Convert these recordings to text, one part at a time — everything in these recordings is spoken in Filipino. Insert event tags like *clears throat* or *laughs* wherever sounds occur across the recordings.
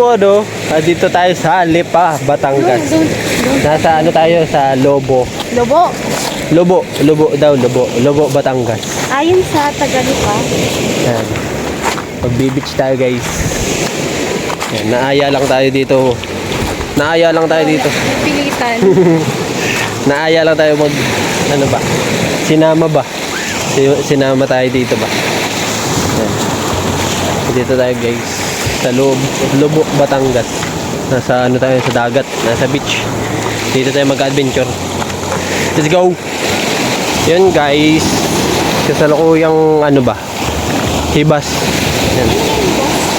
po ano, ah, dito tayo sa Lipa, Batangas. Nasa ano tayo sa Lobo. Lobo. Lobo, Lobo daw, Lobo. Lobo, Batangas. Ayon sa Tagalipa. Yan. Magbibitch tayo guys. Yan, naaya lang tayo dito. Naaya lang tayo dito. Pilitan. *laughs* Naaya lang tayo mag ano ba? Sinama ba? Si- Sinama tayo dito ba? Yan. Dito tayo guys. Sa loob, Lubok, Batangas. Nasa ano tayo sa dagat, nasa beach. Dito tayo mag-adventure. Let's go. Yun guys. Kasalukuyang ano ba? Hibas. Yan.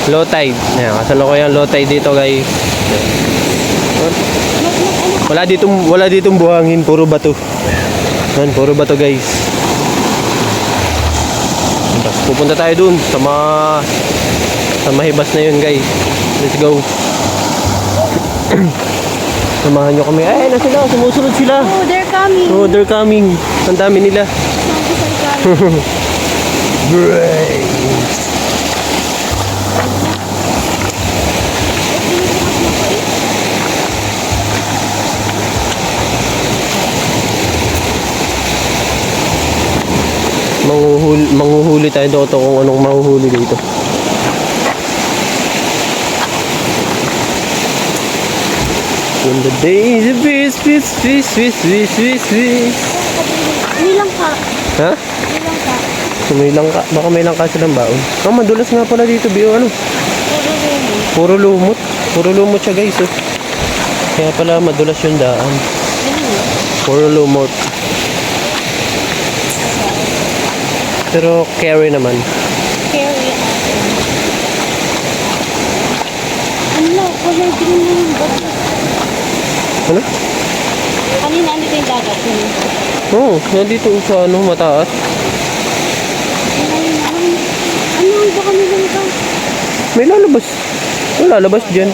Low tide. Yan, kasalukuyang low tide dito guys. Wala ditong wala ditong buhangin, puro bato. Yan, puro bato guys. Pupunta tayo dun sa mga sa mahibas na yun guys. Let's go. *clears throat* Samahan nyo kami. Ay, na sila. Sumusunod sila. Oh, they're coming. Oh, they're coming. Ang dami nila. *laughs* Manguhuli, manguhuli tayo dito kung anong mahuhuli dito. When the days of fish, fish, fish, fish, fish, fish, fish. Nilang ka. Ha? Nilang ka. Kung may langka, baka may langka silang baon. Ah, madulas nga pala dito, Bio. Ano? Puro lumot. Puro lumot siya, guys. Oh. Kaya pala madulas yung daan. Puro lumot. Pero carry naman. Carry. Ano, color green na yung bato. Ano? Kanina, ano yung dagat? Oo, oh, nandito sa ano, mataas. Ano, baka nilang ka? May lalabas. May lalabas dyan.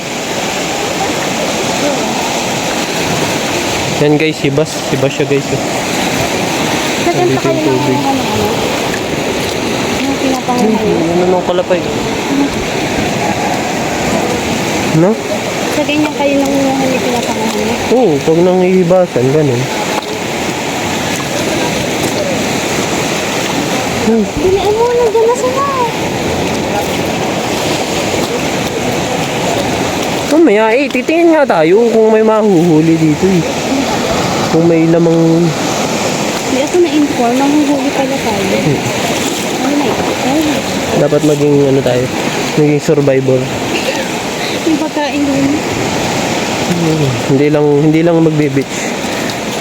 Yan guys, hibas. Hibas siya guys. Sa Nandito yung tubig. ano, ano? Ano pinapangalan? Ano nung kalapay? No? Sa ganyan kayo nangunguhan yung pinapangahan? Oo, pag nangihibasan, ganun. Hmm. Dinain mo, nandiyan na sila. Mamaya, eh, titingin nga tayo kung may mahuhuli dito eh. Kung may lamang... Hindi ako na-inform, nanguhuli pala tayo. Hmm. Dapat maging ano tayo, maging survivor. Hindi lang hindi lang magbe-beach.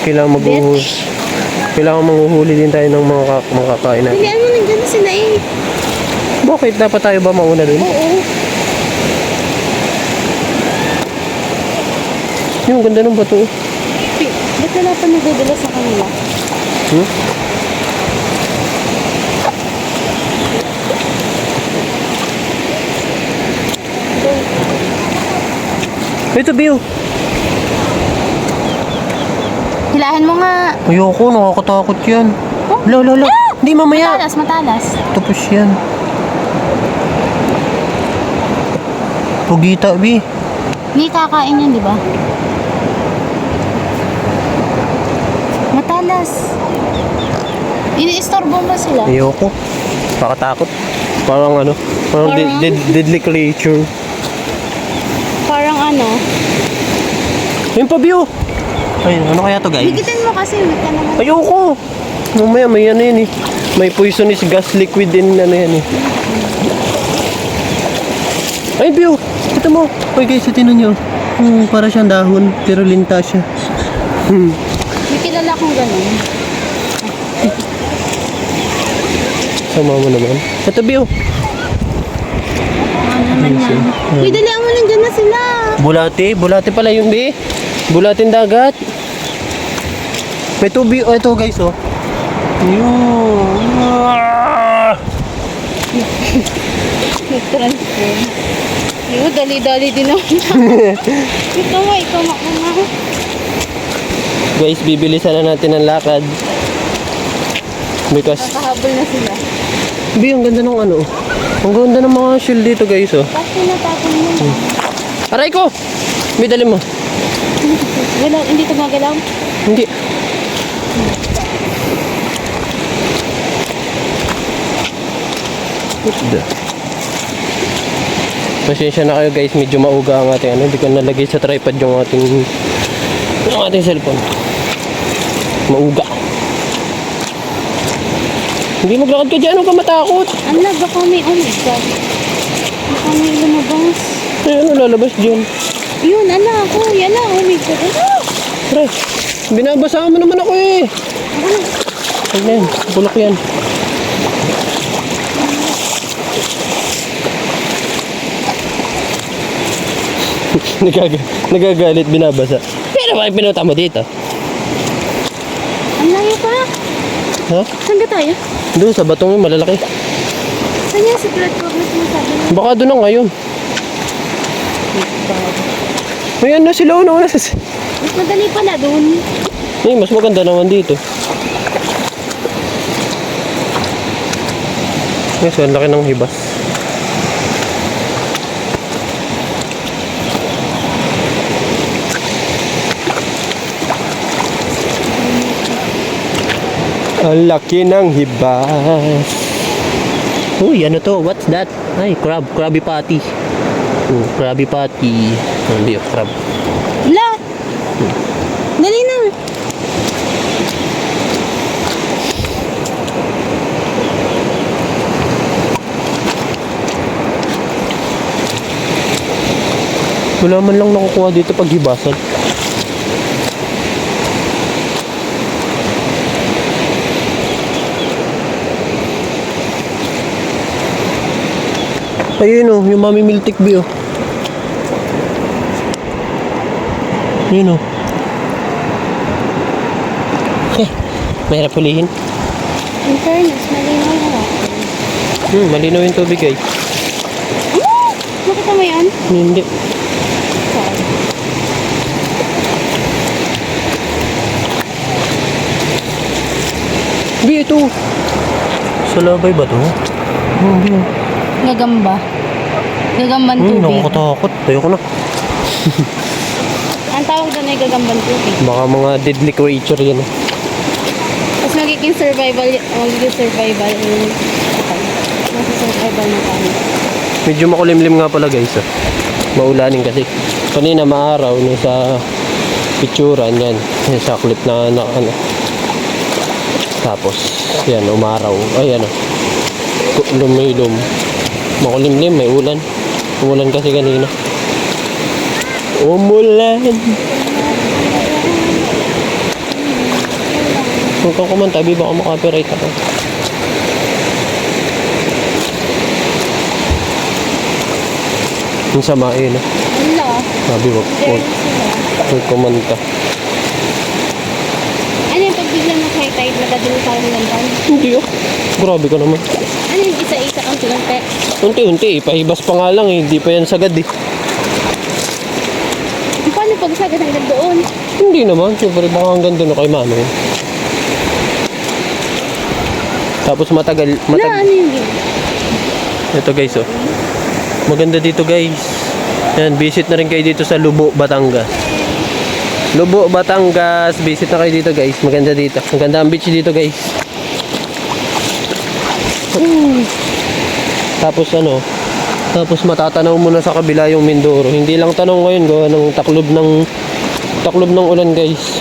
Kailangan maghuhuli. Kailangan manghuhuli din tayo ng mga kak- mga kakain natin. Bilian mo, nandiyan na sila eh. Bakit dapat tayo ba mauna dun? Oo. Yung ganda ng bato. Pi- Ba't wala pa nagdadala sa kanila? Hmm? Ito, Bill. Hilahin mo nga. Ayoko, nakakatakot yan. Lo, lo, lo. Hindi, mamaya. Matalas, matalas. Tapos yan. Pugita, Bi. Hindi kakain yan, di ba? Matalas. Ini-istorbo mo sila. Ayoko. Nakakatakot. Parang ano, parang, Parang- dead- deadly creature. Parang ano. Ayun pa, Bio. Ay, ano kaya to, guys? Higitin mo kasi, wait ka naman. Ayoko. Mamaya may ano yan eh. May poisonous gas liquid din ano yan eh. Ay, Bio. Ito mo. Uy guys, ito nyo. Hmm, para siyang dahon, pero linta siya. Hmm. May kilala kong ganun. Sama mo naman. Ito, Bio. Ano naman yan? Uy, dalihan mo nandiyan na sila. Bulate. Bulate pala yung Bi. Bulating dagat. May tubi. Oh, ito guys, oh. Yun. *laughs* Nag-transform. Yo, dali-dali din ako. *laughs* ikaw nga, ikaw makuna. Guys, bibilisan na natin ang lakad. Because, Nakahabol na sila. Bi, ang ganda ng ano. Ang ganda ng mga shield dito guys, oh. Kasi natapon mo na. Aray ko! Bi, dali mo. Wala, hindi ito magalaw. Da. Pasensya na kayo guys, medyo mauga ang ating ano, hindi ko nalagay sa tripod yung ating yung ating cellphone. Mauga. Hindi maglakad ka dyan, huwag ka matakot. Ano, baka may, my God. Baka may lumabas. Ay, ano lalabas dyan? Yun, ala, ako, yan na, my God. Ano? Pre, binabasa mo naman ako eh. Huwag na yan, bulok yan. *laughs* Nagaga nagagalit, binabasa. Pero bakit pinuta mo dito? Ang layo pa. Ha? Saan ka tayo? Doon sa batong yung malalaki. Saan yan si platform na sinasabi mo? Baka doon na ngayon. Ayan na sila, una una sa... Mas madali pala doon. Ay, mas maganda naman dito. Yes, ang laki ng hibas. Ang laki ng hibas. Uy, ano to? What's that? Ay, crab. Krabby patty. Oh, krabby patty. Hindi, crab. La! Dali na. Wala man lang nakukuha dito pag hibasan. Ayun oh, yung mami miltik bi oh. Yun oh. Eh, mahirap hulihin. In fairness, malinaw na ako. Hmm, malinaw yung tubig guys. Ano? Nakita mo yan? Hindi. Sorry. Bi, ito. Sa labay ba to? Hmm, bi. Gagamba. Gagamban Hmm, tubig. nakakatakot. Ayoko na. Ang tawag doon ay gagamban tubig. Baka mga deadly creature yan. eh. Tapos magkikita magiging survival, magiging survival. Okay. Nasa survival na tayo. Medyo makulimlim nga pala guys. Oh. Maulanin kasi. Kanina maaraw no sa picturean yan. Sa clip na, na ano. Tapos yan umaraw. Ay ano. Lumilom. Makulimlim may ulan. Umulan kasi kanina. Umulan. Huwag kang kumantabi baka makapiright ako. Yung sama eh, no? Wala. Sabi wag, wag, wag kumanta. Ano yung pag biglang nag-high tide, nagadalo tayo ng? Hindi oh. Grabe ka naman. Tilante? Unti-unti, eh. pahibas pa nga lang eh. Hindi pa yan sagad eh. Paano pag sagad hanggang doon? Hindi naman. Siyempre baka hanggang doon kay Mano. Tapos matagal, Na, matagal. ano yung? Ito guys oh. Maganda dito guys. Yan, visit na rin kayo dito sa Lubo, Batangas. Lubo, Batangas. Visit na kayo dito guys. Maganda dito. Maganda ang beach dito guys. Mm. Tapos ano, tapos matatanaw mo na sa kabila yung Mindoro. Hindi lang tanong ngayon gawa ng taklob ng taklob ng ulan guys.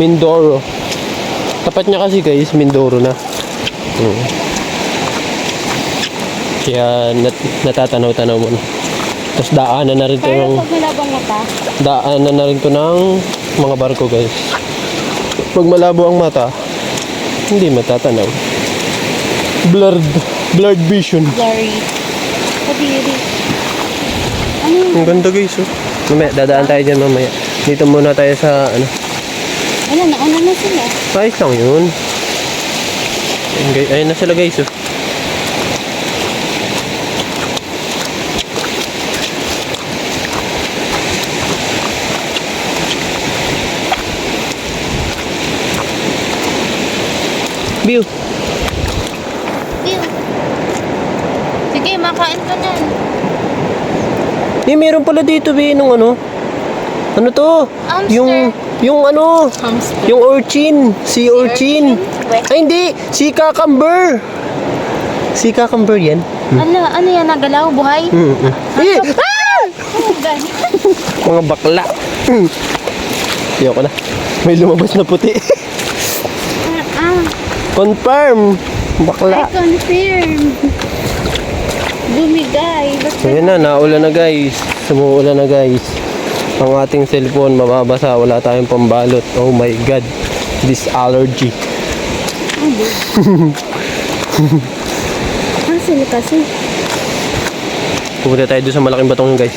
Mindoro. Tapat niya kasi guys, Mindoro na. Hmm. Kaya nat natatanaw-tanaw mo na. Tapos daanan na rin to ng daanan na rin to ng mga barko guys. Pag malabo ang mata, hindi matatanaw. Blurred, blurred vision. blurry. Kadiri. Ano yung Ang ganda guys oh. Mamaya, dadaan tayo dyan mamaya. Dito muna tayo sa ano. Wala, nauna na sila. Ayos lang yun. Ayun, guys, ayun na sila guys oh. View. Bill. Sige, makain ka na. Eh, meron pala dito, be, nung ano. Ano to? Hamster. Yung, yung ano, Hamster. yung urchin. Si urchin. Weh. Ay, hindi. Si cucumber. Si cucumber yan. Ano, ano yan, nagalaw, buhay? Mm -mm. Eh, Oh, *laughs* God. mga bakla. Ayoko na. May lumabas na puti. ah, Confirm. I Bakla. confirm. Bumigay. Ayan na, naulan na guys. Sumuulan na guys. Ang ating cellphone mababasa. Wala tayong pambalot. Oh my God. This allergy. Ah, sila kasi. Pupunta tayo doon sa malaking batong guys.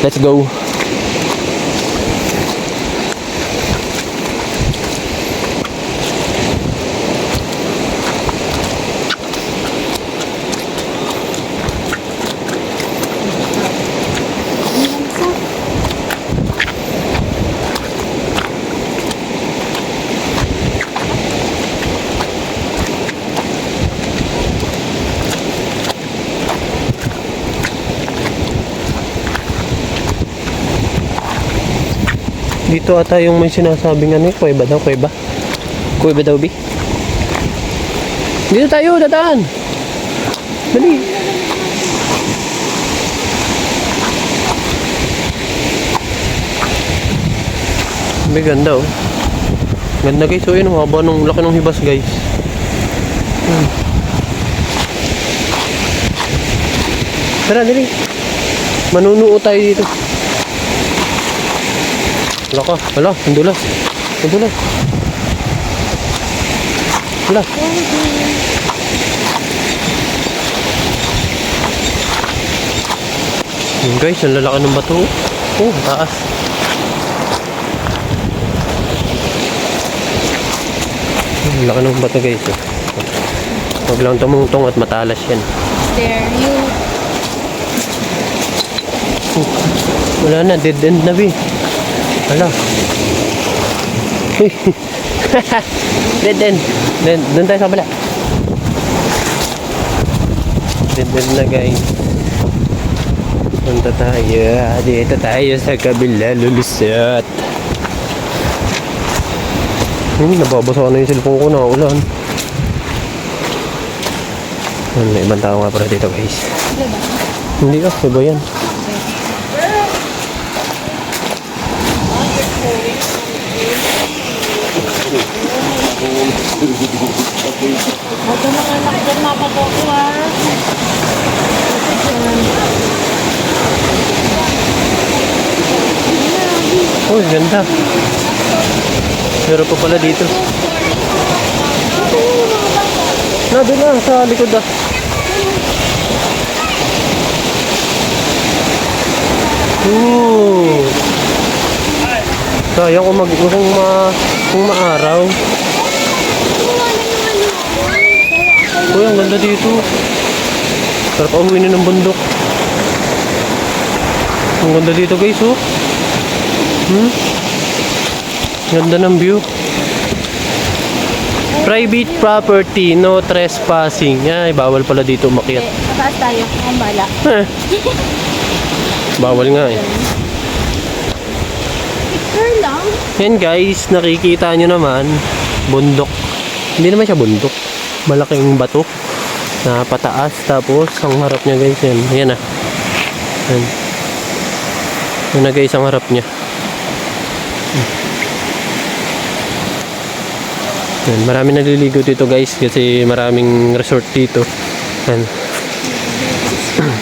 Let's go. Dito ata yung may sinasabing ano, kuweba daw, kuweba. Kuweba daw, bi. Dito tayo, dadaan. Dali. May ganda oh. Ganda guys, oh yun, haba nung laki ng hibas guys. Hmm. Tara, dali. Manunuo tayo dito. Wala ka. Wala. Ang dulas. Ang dulas. Wala. Yun guys, ang lalaki ng bato. Oh, taas. Ang laki ng bato guys. Oh. Huwag lang tumungtong at matalas yan. There you. Wala na, dead end na, Bi. Wala. Uy. dead end. Doon, doon tayo sa kabila. Dead end na, guys. Punta tayo. Dito tayo sa kabila, lulusot. Hmm, nababasa na yung cellphone ko na ulan. Ayun, may ibang tao nga pala dito guys. Hindi ah, iba yan. Huwag ka mga anak dyan mapapoko ha. Uy, ganda. Pero pa pala dito. Na, doon na, sa likod ah. Ooh. Sayang kung mag kung ma kung maaraw. Uy, ang ganda dito. Sarap ahuin ng bundok. Ang ganda dito guys, oh. Hmm? Ganda ng view. Private property, no trespassing. Ay, bawal pala dito umakyat. taas tayo. Ang bala. Eh. Bawal nga eh. Picture lang. Yan guys, nakikita nyo naman, bundok. Hindi naman siya bundok. Malaking bato na pataas. Tapos, ang harap niya guys, yan. Yan ah. Yan. Yan na guys, ang harap niya. Yan, marami naliligo dito guys kasi maraming resort dito. Yan. *clears throat*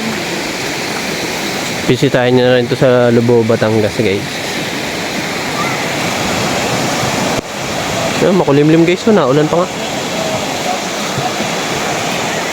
Bisitahin nyo na rin to sa Lubo, Batangas guys. Yan, makulimlim guys. So, naulan pa nga.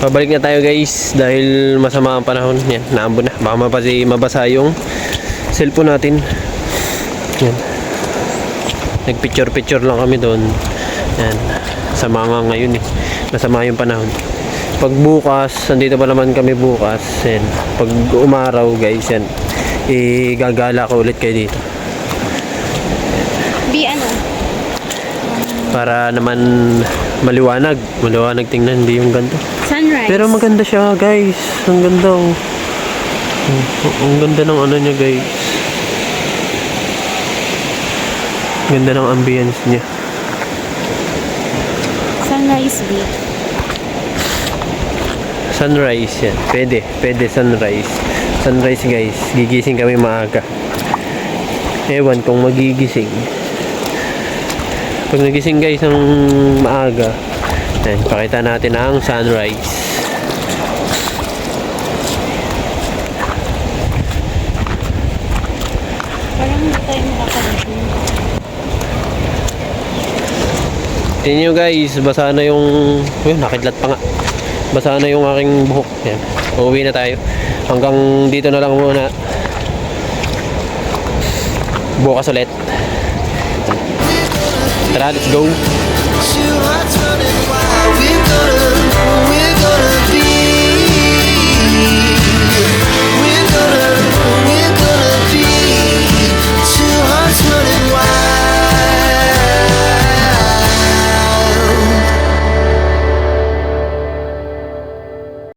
Pabalik na tayo guys dahil masama ang panahon. Yan, naambon na. Baka mapasi, mabasa yung cellphone natin. Yan. Nagpicture-picture lang kami doon. Yan. Sama nga ngayon eh. Masama yung panahon. Pag bukas, andito pa naman kami bukas. Yan. Pag umaraw guys, yan. Igagala ko ulit kayo dito. Di ano? Para naman maliwanag. Maliwanag tingnan, hindi yung ganito. Sunrise. Pero maganda siya, guys. Ang ganda, oh. Oh, Ang ganda ng ano niya, guys. Ganda ng ambience niya. Sunrise beach. Sunrise yan. Pwede. Pwede sunrise. Sunrise, guys. Gigising kami maaga. Ewan kung magigising. Pag nagising guys ng maaga, yan, pakita natin ang sunrise. Parang hindi tayo makakalitin. Tingnan nyo guys, basa na yung... Uy, nakidlat pa nga. Basa na yung aking buhok. Yan. Uuwi na tayo. Hanggang dito na lang muna. Bukas ulit. Tara, let's go. could've